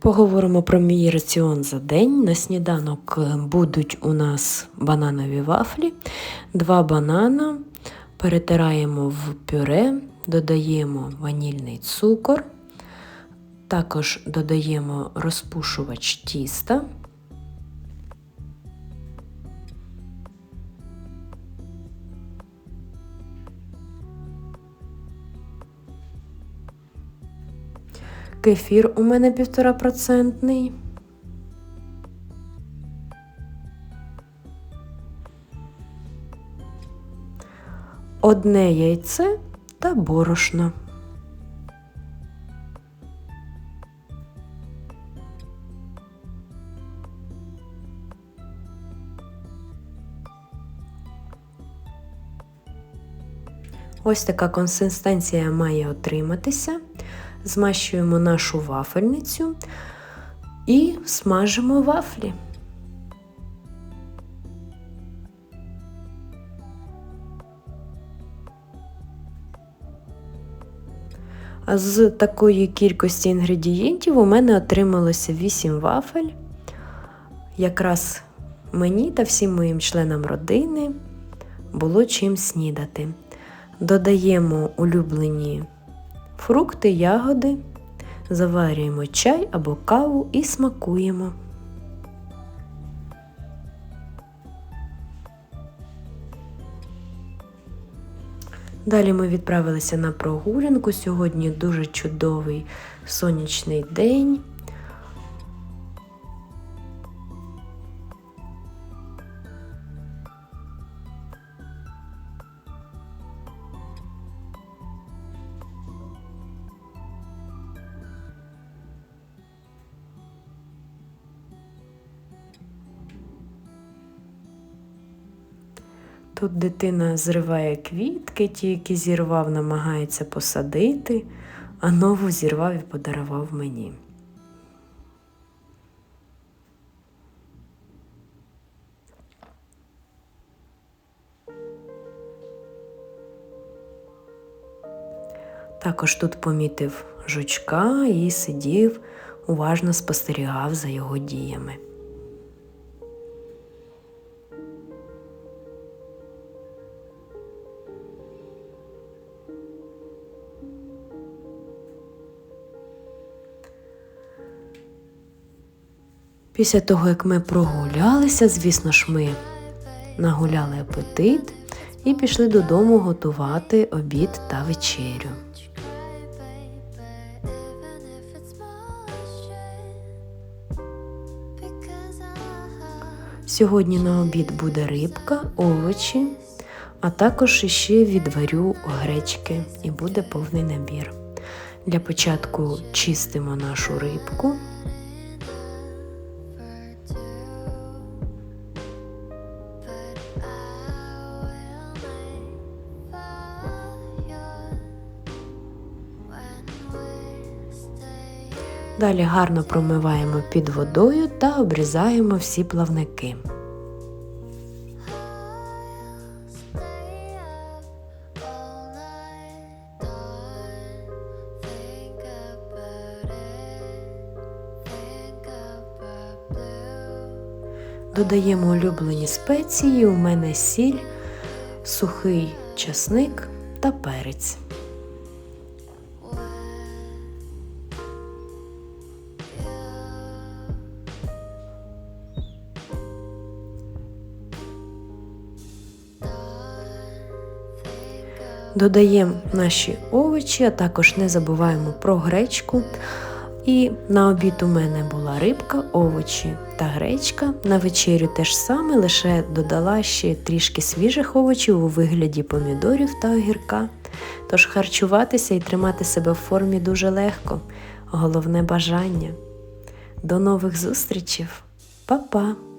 Поговоримо про мій раціон за день. На сніданок е, будуть у нас бананові вафлі, два банана. Перетираємо в пюре, додаємо ванільний цукор, також додаємо розпушувач тіста. Кефір у мене півтора процентний. Одне яйце та борошно. Ось така консистенція має отриматися. Змащуємо нашу вафельницю і смажимо вафлі. З такої кількості інгредієнтів у мене отрималося 8 вафель. Якраз мені та всім моїм членам родини було чим снідати. Додаємо улюблені фрукти, ягоди, заварюємо чай або каву і смакуємо. Далі ми відправилися на прогулянку. Сьогодні дуже чудовий сонячний день. Тут дитина зриває квітки, ті, які зірвав, намагається посадити, а нову зірвав і подарував мені. Також тут помітив жучка і сидів, уважно спостерігав за його діями. Після того, як ми прогулялися, звісно ж, ми нагуляли апетит і пішли додому готувати обід та вечерю. Сьогодні на обід буде рибка, овочі, а також ще відварю гречки і буде повний набір. Для початку чистимо нашу рибку. Далі гарно промиваємо під водою та обрізаємо всі плавники. Додаємо улюблені спеції, у мене сіль, сухий часник та перець. Додаємо наші овочі, а також не забуваємо про гречку. І на обід у мене була рибка, овочі та гречка. На вечерю теж саме, лише додала ще трішки свіжих овочів у вигляді помідорів та огірка. Тож харчуватися і тримати себе в формі дуже легко. Головне бажання. До нових зустрічей! Па-па!